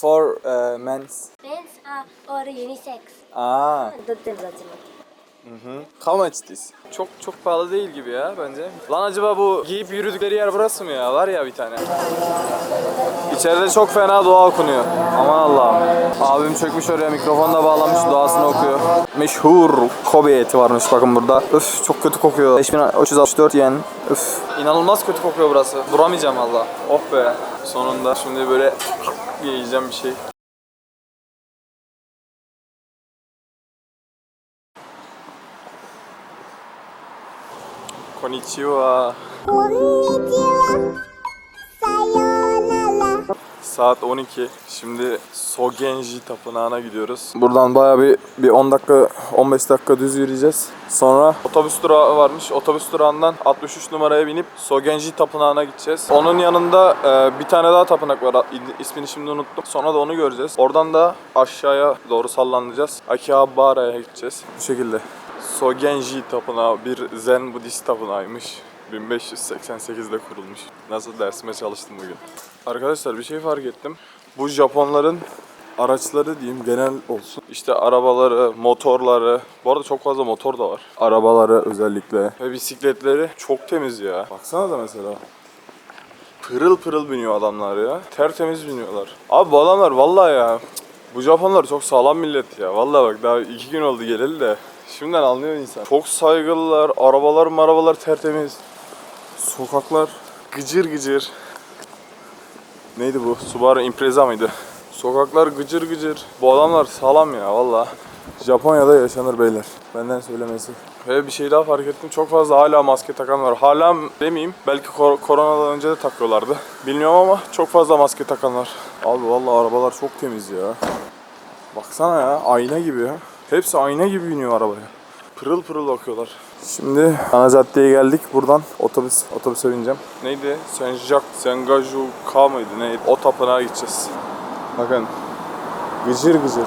for uh, men's? Men's uh, or unisex. Aa. Dıttır zaten. Hı hı. How much this? Çok çok pahalı değil gibi ya bence. Lan acaba bu giyip yürüdükleri yer burası mı ya? Var ya bir tane. İçeride çok fena dua okunuyor. Aman Allah'ım. Abim çökmüş oraya mikrofonu da bağlamış duasını okuyor. Meşhur Kobe eti varmış bakın burada. Öf çok kötü kokuyor. 5364 yen. Öf. İnanılmaz kötü kokuyor burası. Duramayacağım valla. Oh be. Sonunda şimdi böyle yiyeceğim bir şey. Konnichiwa. Saat 12. Şimdi Sogenji Tapınağı'na gidiyoruz. Buradan baya bir, bir 10 dakika, 15 dakika düz yürüyeceğiz. Sonra otobüs durağı varmış. Otobüs durağından 63 numaraya binip Sogenji Tapınağı'na gideceğiz. Onun yanında e, bir tane daha tapınak var. İsmini şimdi unuttum. Sonra da onu göreceğiz. Oradan da aşağıya doğru sallanacağız. Akihabara'ya gideceğiz. Bu şekilde. Sogenji Tapınağı bir Zen Budist tapınağıymış. 1588'de kurulmuş. Nasıl dersime çalıştım bugün. Arkadaşlar bir şey fark ettim. Bu Japonların araçları diyeyim genel olsun. İşte arabaları, motorları. Bu arada çok fazla motor da var. Arabaları özellikle. Ve bisikletleri çok temiz ya. Baksana da mesela. Pırıl pırıl biniyor adamlar ya. Tertemiz biniyorlar. Abi bu adamlar vallahi ya. Bu Japonlar çok sağlam millet ya. Vallahi bak daha iki gün oldu geleli de. Şimdiden anlıyor insan. Çok saygılılar. Arabalar marabalar tertemiz. Sokaklar gıcır gıcır. Neydi bu? Subaru Impreza mıydı? Sokaklar gıcır gıcır. Bu adamlar sağlam ya valla. Japonya'da yaşanır beyler. Benden söylemesi. Ve bir şey daha fark ettim. Çok fazla hala maske takan var. Hala demeyeyim. Belki kor- koronadan önce de takıyorlardı. Bilmiyorum ama çok fazla maske takan var. Abi valla arabalar çok temiz ya. Baksana ya ayna gibi ya. Hepsi ayna gibi biniyor arabaya. Pırıl pırıl bakıyorlar. Şimdi ana caddeye geldik. Buradan otobüs otobüse bineceğim. Neydi? Senjak, Sengaju K mıydı? Neydi? O tapınağa gideceğiz. Bakın. Gıcır gıcır.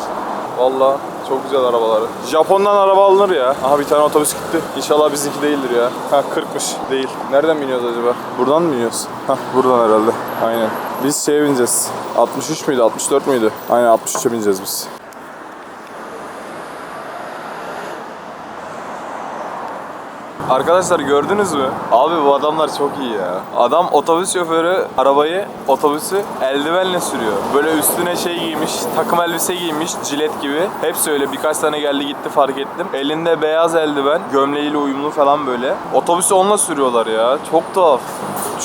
Valla çok güzel arabaları. Japon'dan araba alınır ya. Aha bir tane otobüs gitti. İnşallah bizimki değildir ya. Ha 40'mış. Değil. Nereden biniyoruz acaba? Buradan mı biniyoruz? Ha buradan herhalde. Aynen. Biz şeye bineceğiz. 63 müydü? 64 müydü? Aynen 63'e bineceğiz biz. Arkadaşlar gördünüz mü? Abi bu adamlar çok iyi ya. Adam otobüs şoförü arabayı, otobüsü eldivenle sürüyor. Böyle üstüne şey giymiş, takım elbise giymiş, cilet gibi. Hepsi öyle birkaç tane geldi gitti fark ettim. Elinde beyaz eldiven, gömleğiyle uyumlu falan böyle. Otobüsü onunla sürüyorlar ya. Çok tuhaf.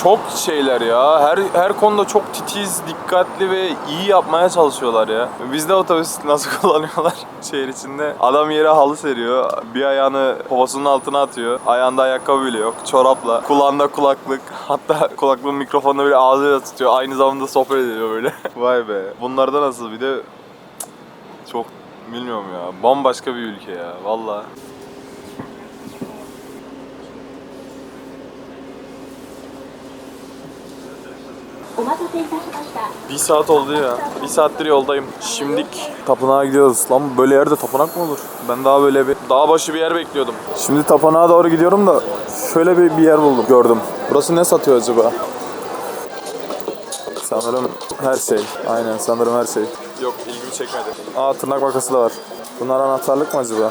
Çok şeyler ya. Her her konuda çok titiz, dikkatli ve iyi yapmaya çalışıyorlar ya. Bizde otobüs nasıl kullanıyorlar şehir içinde? Adam yere halı seriyor. Bir ayağını poposunun altına atıyor. Ayağında ayakkabı bile yok. Çorapla. Kulağında kulaklık. Hatta kulaklığın mikrofonunu böyle ağzıyla tutuyor. Aynı zamanda sohbet ediyor böyle. Vay be. Bunlarda nasıl bir de çok bilmiyorum ya. Bambaşka bir ülke ya. Vallahi. Bir saat oldu ya. Bir saattir yoldayım. Şimdik tapınağa gidiyoruz. Lan böyle yerde tapınak mı olur? Ben daha böyle bir dağ başı bir yer bekliyordum. Şimdi tapınağa doğru gidiyorum da şöyle bir, bir yer buldum. Gördüm. Burası ne satıyor acaba? Sanırım her şey. Aynen sanırım her şey. Yok ilgimi çekmedi. Aa tırnak makası da var. Bunlar anahtarlık mı acaba?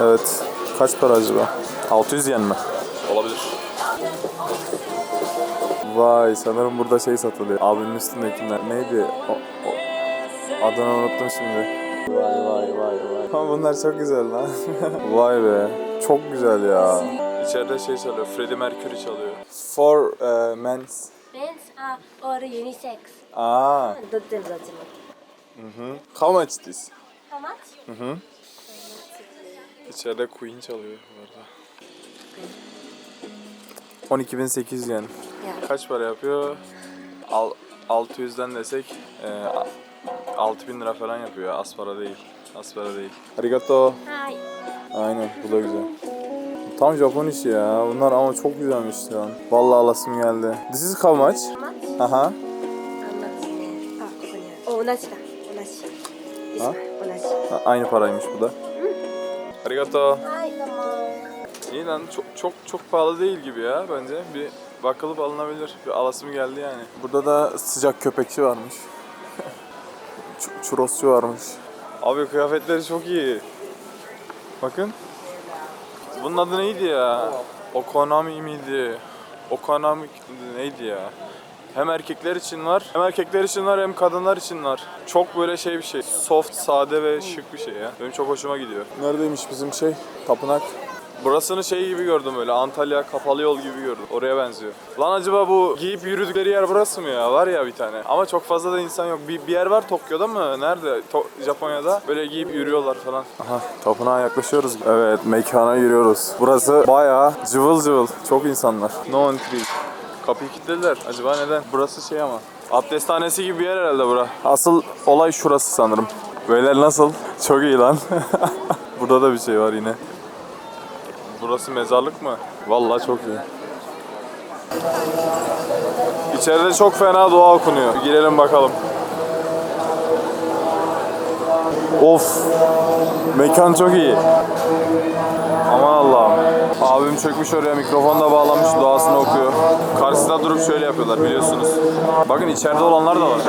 Evet. Kaç para acaba? 600 yen mi? Olabilir. Vay sanırım burada şey satılıyor. Abimin üstündekiler neydi? O, o. Adını unuttum şimdi. Vay vay vay vay. Ama bunlar çok güzel lan. vay be. Çok güzel ya. İçeride şey çalıyor. Freddie Mercury çalıyor. For uh, men's. Men's or unisex. Ah. Hı hı. How much this? How much? Hı hı. İçeride Queen çalıyor bu arada. 12.008 yani. Yeah. Kaç para yapıyor? Al, 600'den desek e, a- 6000 lira falan yapıyor. Az para değil. Az para değil. Arigato. Hi. Aynen bu da güzel. Tam Japon işi ya. Bunlar ama çok güzelmiş ya. Vallahi alasım geldi. This is how much? How much? Aha. あ、ここにある。お、同じだ。同じ。いいあ同じ。 Ha, Aynı paraymış bu da. Arigato. はい、どうも。 İyi lan çok çok çok pahalı değil gibi ya bence. Bir bakılıp alınabilir. Bir alasım geldi yani. Burada da sıcak köpekçi varmış. ç- churrosçu varmış. Abi kıyafetleri çok iyi. Bakın. Bunun adı neydi ya? Okonami miydi? Okonami neydi ya? Hem erkekler için var, hem erkekler için var hem kadınlar için var. Çok böyle şey bir şey. Soft, sade ve şık bir şey ya. Benim çok hoşuma gidiyor. Neredeymiş bizim şey? Tapınak. Burasını şey gibi gördüm böyle Antalya kapalı yol gibi gördüm. Oraya benziyor. Lan acaba bu giyip yürüdükleri yer burası mı ya? Var ya bir tane. Ama çok fazla da insan yok. Bir, bir yer var Tokyo'da mı? Nerede? To- Japonya'da. Böyle giyip yürüyorlar falan. Aha tapınağa yaklaşıyoruz. Evet mekana giriyoruz. Burası bayağı cıvıl cıvıl. Çok insanlar. No entry. Kapıyı kilitlediler. Acaba neden? Burası şey ama. Abdesthanesi gibi bir yer herhalde bura. Asıl olay şurası sanırım. Beyler nasıl? Çok iyi lan. Burada da bir şey var yine. Burası mezarlık mı? Vallahi çok iyi. İçeride çok fena dua okunuyor. Girelim bakalım. Of. Mekan çok iyi. Aman Allah'ım. Abim çökmüş oraya mikrofon da bağlamış duasını okuyor. Karşısında durup şöyle yapıyorlar biliyorsunuz. Bakın içeride olanlar da var.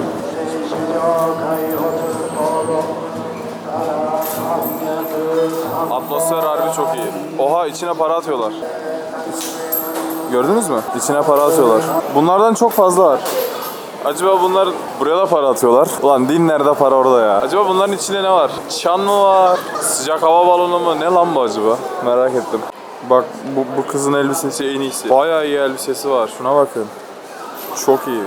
Atmosfer harbi çok iyi. Oha içine para atıyorlar. Gördünüz mü? İçine para atıyorlar. Bunlardan çok fazla var. Acaba bunlar buraya da para atıyorlar. Ulan din nerede para orada ya. Acaba bunların içinde ne var? Çan mı var? Sıcak hava balonu mu? Ne lan bu acaba? Merak ettim. Bak bu, bu kızın elbisesi en iyisi. Bayağı iyi elbisesi var. Şuna bakın. Çok iyi.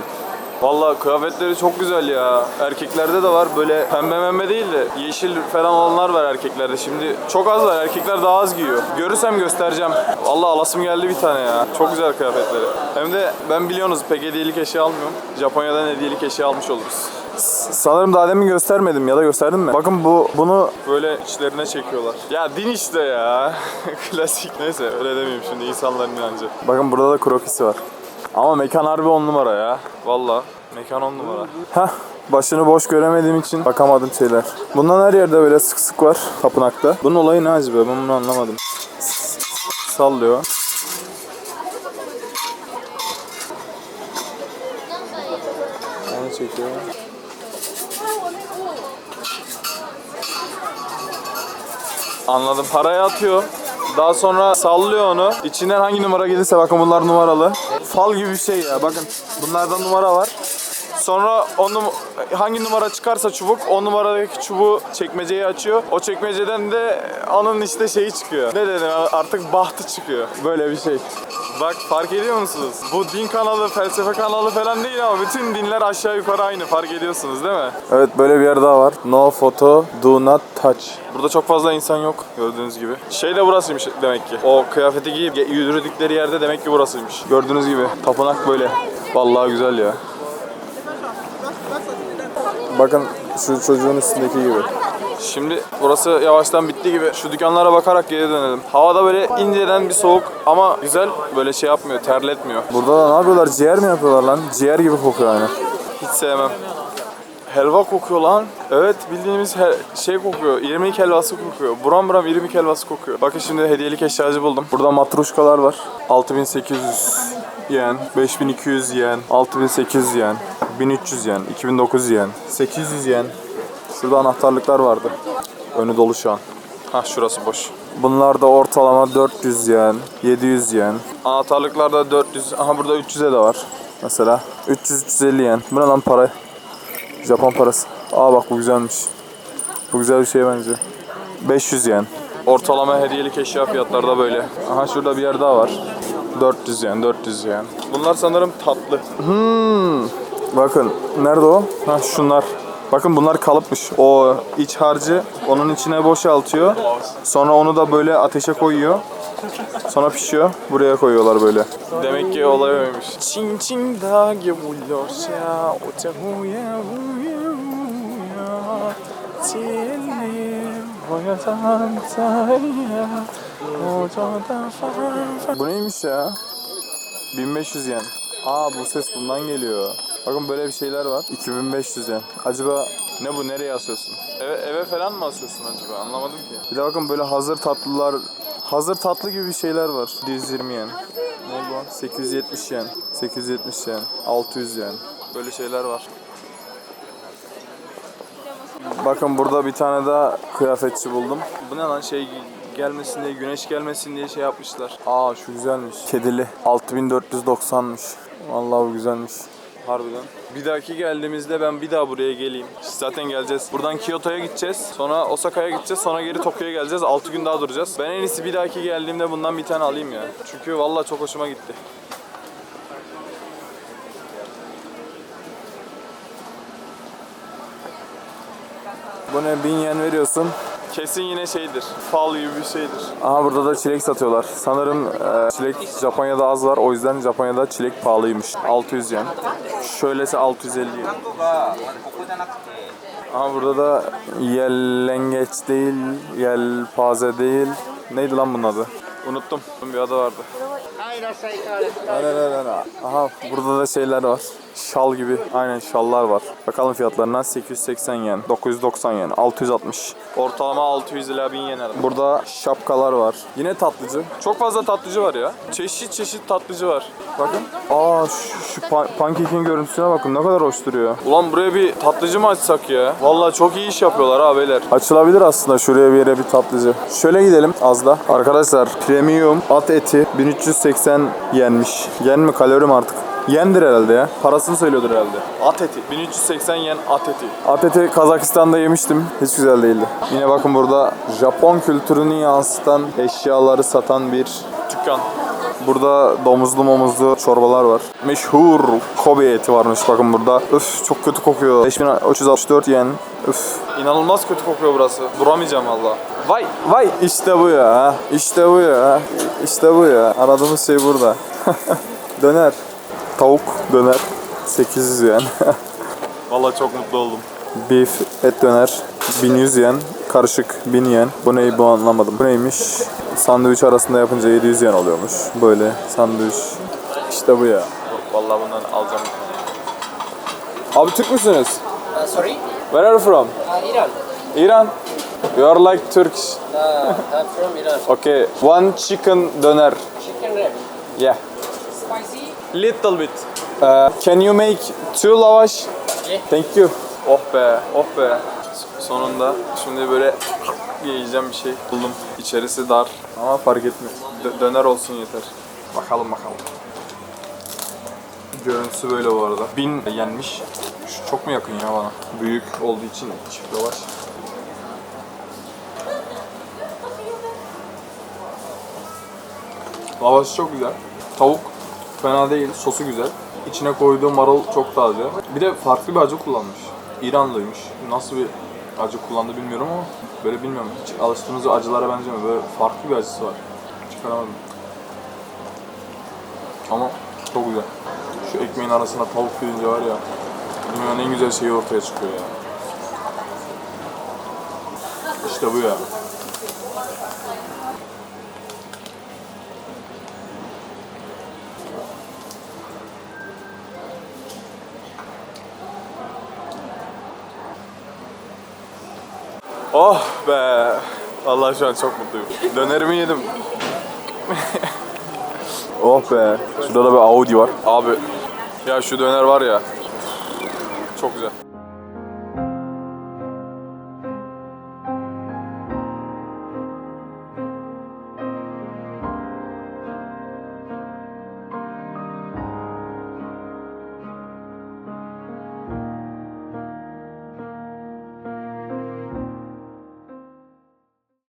Vallahi kıyafetleri çok güzel ya. Erkeklerde de var böyle pembe membe değil de yeşil falan olanlar var erkeklerde. Şimdi çok az var. Erkekler daha az giyiyor. Görürsem göstereceğim. Vallahi alasım geldi bir tane ya. Çok güzel kıyafetleri. Hem de ben biliyorsunuz pek hediyelik eşya almıyorum. Japonya'dan hediyelik eşya almış oluruz. Sanırım daha demin göstermedim ya da gösterdim mi? Bakın bu bunu böyle içlerine çekiyorlar. Ya din işte ya. Klasik. Neyse öyle demeyeyim şimdi insanların inancı. Bakın burada da krokisi var. Ama mekan harbi on numara ya. Valla mekan on numara. Heh başını boş göremediğim için bakamadım şeyler. Bundan her yerde böyle sık sık var tapınakta. Bunun olayı ne acaba ben bunu anlamadım. Sallıyor. Onu. Anladım. Parayı atıyor. Daha sonra sallıyor onu. İçinden hangi numara gelirse bakın bunlar numaralı. Fal gibi bir şey ya. Bakın bunlarda numara var. Sonra o num- hangi numara çıkarsa çubuk o numaradaki çubuğu çekmeceyi açıyor. O çekmeceden de onun işte şeyi çıkıyor. Ne dedim artık bahtı çıkıyor. Böyle bir şey. Bak fark ediyor musunuz? Bu din kanalı, felsefe kanalı falan değil ama bütün dinler aşağı yukarı aynı. Fark ediyorsunuz değil mi? Evet böyle bir yer daha var. No photo, do not touch. Burada çok fazla insan yok gördüğünüz gibi. Şey de burasıymış demek ki. O kıyafeti giyip yürüdükleri yerde demek ki burasıymış. Gördüğünüz gibi tapınak böyle. Vallahi güzel ya. Bakın şu çocuğun üstündeki gibi. Şimdi burası yavaştan bitti gibi. Şu dükkanlara bakarak geri dönelim. Havada böyle inceden bir soğuk ama güzel böyle şey yapmıyor, terletmiyor. Burada da ne yapıyorlar? Ciğer mi yapıyorlar lan? Ciğer gibi kokuyor yani. Hiç sevmem. Helva kokuyor lan. Evet bildiğimiz he- şey kokuyor. İrmik helvası kokuyor. Buram buram irmik helvası kokuyor. Bakın şimdi hediyelik eşyacı buldum. Burada matruşkalar var. 6800 yen, 5200 yen, 6800 yen, 1300 yen, 2900 yen, 800 yen. Şurada anahtarlıklar vardı. Önü dolu şu an. Hah şurası boş. Bunlar da ortalama 400 yen, 700 yen. Anahtarlıklar da 400. Aha burada 300'e de var. Mesela 300-350 yen. Bu ne lan para? Japon parası. Aa bak bu güzelmiş. Bu güzel bir şeye benziyor. 500 yen. Ortalama hediyelik eşya fiyatları da böyle. Aha şurada bir yer daha var. 400 yen, 400 yen. Bunlar sanırım tatlı. Hmm. Bakın nerede o? Ha şunlar. Bakın bunlar kalıpmış. O iç harcı onun içine boşaltıyor. Sonra onu da böyle ateşe koyuyor. Sonra pişiyor. Buraya koyuyorlar böyle. Demek ki olay oymuş. Çin çin da Bu neymiş ya? 1500 yen. Aa bu ses bundan geliyor. Bakın böyle bir şeyler var. 2500 yen. Acaba ne bu? Nereye asıyorsun? Eve, eve falan mı asıyorsun acaba? Anlamadım ki. Bir de bakın böyle hazır tatlılar Hazır tatlı gibi bir şeyler var. 120 yen. Ne bu? 870 yen. 870 yen. 600 yen. Böyle şeyler var. Bakın burada bir tane daha kıyafetçi buldum. Bu ne lan şey gelmesin diye, güneş gelmesin diye şey yapmışlar. Aa şu güzelmiş. Kedili. 6490'mış. Vallahi bu güzelmiş. Harbiden. Bir dahaki geldiğimizde ben bir daha buraya geleyim. Zaten geleceğiz. Buradan Kyoto'ya gideceğiz. Sonra Osaka'ya gideceğiz. Sonra geri Tokyo'ya geleceğiz. 6 gün daha duracağız. Ben en iyisi bir dahaki geldiğimde bundan bir tane alayım ya. Çünkü vallahi çok hoşuma gitti. Bu ne? 1000 yen veriyorsun. Kesin yine şeydir. Fal gibi bir şeydir. Aha burada da çilek satıyorlar. Sanırım e, çilek Japonya'da az var. O yüzden Japonya'da çilek pahalıymış. 600 yen. Şöylese 650 yen. Aha burada da yellengeç değil, yelpaze değil. Neydi lan bunun adı? Unuttum. Bir adı vardı. Aha burada da şeyler var. Şal gibi. Aynen şallar var. Bakalım fiyatlarına 880 yen, 990 yen, 660. Ortalama 600 ila 1000 yen arası. Burada şapkalar var. Yine tatlıcı. Çok fazla tatlıcı var ya. Çeşit çeşit tatlıcı var. Bakın. Aa şu, şu pan- pankekin görüntüsüne bakın ne kadar hoş duruyor. Ulan buraya bir tatlıcı mı açsak ya? Vallahi çok iyi iş yapıyorlar ha beyler. Açılabilir aslında şuraya bir yere bir tatlıcı. Şöyle gidelim az da. Arkadaşlar premium at eti 1380 yenmiş. Yen mi kalori mi artık? Yendir herhalde ya. Parasını söylüyordur herhalde. At eti. 1380 yen at eti. At eti Kazakistan'da yemiştim. Hiç güzel değildi. Yine bakın burada Japon kültürünü yansıtan eşyaları satan bir dükkan. Burada domuzlu momuzlu çorbalar var. Meşhur Kobe eti varmış bakın burada. Üf çok kötü kokuyor. 5364 yen. Üf. İnanılmaz kötü kokuyor burası. Duramayacağım valla. Vay vay işte bu ya. İşte bu ya. İşte bu ya. Aradığımız şey burada. Döner. Tavuk döner. 800 yen. Valla çok mutlu oldum. Beef et döner 1100 yen. Karışık 1000 yen. Bu neyi bu anlamadım. Bu neymiş? Sandviç arasında yapınca 700 yen oluyormuş. Böyle sandviç. İşte bu ya. Vallahi bundan alacağım. Abi Türk müsünüz? Uh, sorry? Where are you from? Uh, Iran. Iran? You are like Turkish. Uh, I'm from Iran. Okay. One chicken döner. Chicken wrap. Yeah. Spicy? Little bit. Uh, can you make two lavash? Yeah. Thank you. Oh be, oh be. Sonunda şimdi böyle yiyeceğim bir şey buldum. İçerisi dar ama fark etmiyor. Dö- döner olsun yeter. Bakalım bakalım. Görüntüsü böyle bu arada. Bin yenmiş. Şu çok mu yakın ya bana? Büyük olduğu için çift lavaş. Lavaşı çok güzel. Tavuk fena değil, sosu güzel. İçine koyduğu marul çok taze. Bir de farklı bir acı kullanmış. İranlıymış. Nasıl bir acı kullandı bilmiyorum ama böyle bilmiyorum. Hiç alıştığınız acılara benzemiyor. Böyle farklı bir acısı var. Çıkaramadım. Ama çok güzel. Şu ekmeğin arasına tavuk girince var ya. Dünyanın en güzel şeyi ortaya çıkıyor ya. İşte bu ya. Oh be. Vallahi şu an çok mutluyum. Dönerimi yedim. oh be. Şurada da bir Audi var. Abi ya şu döner var ya. Çok güzel.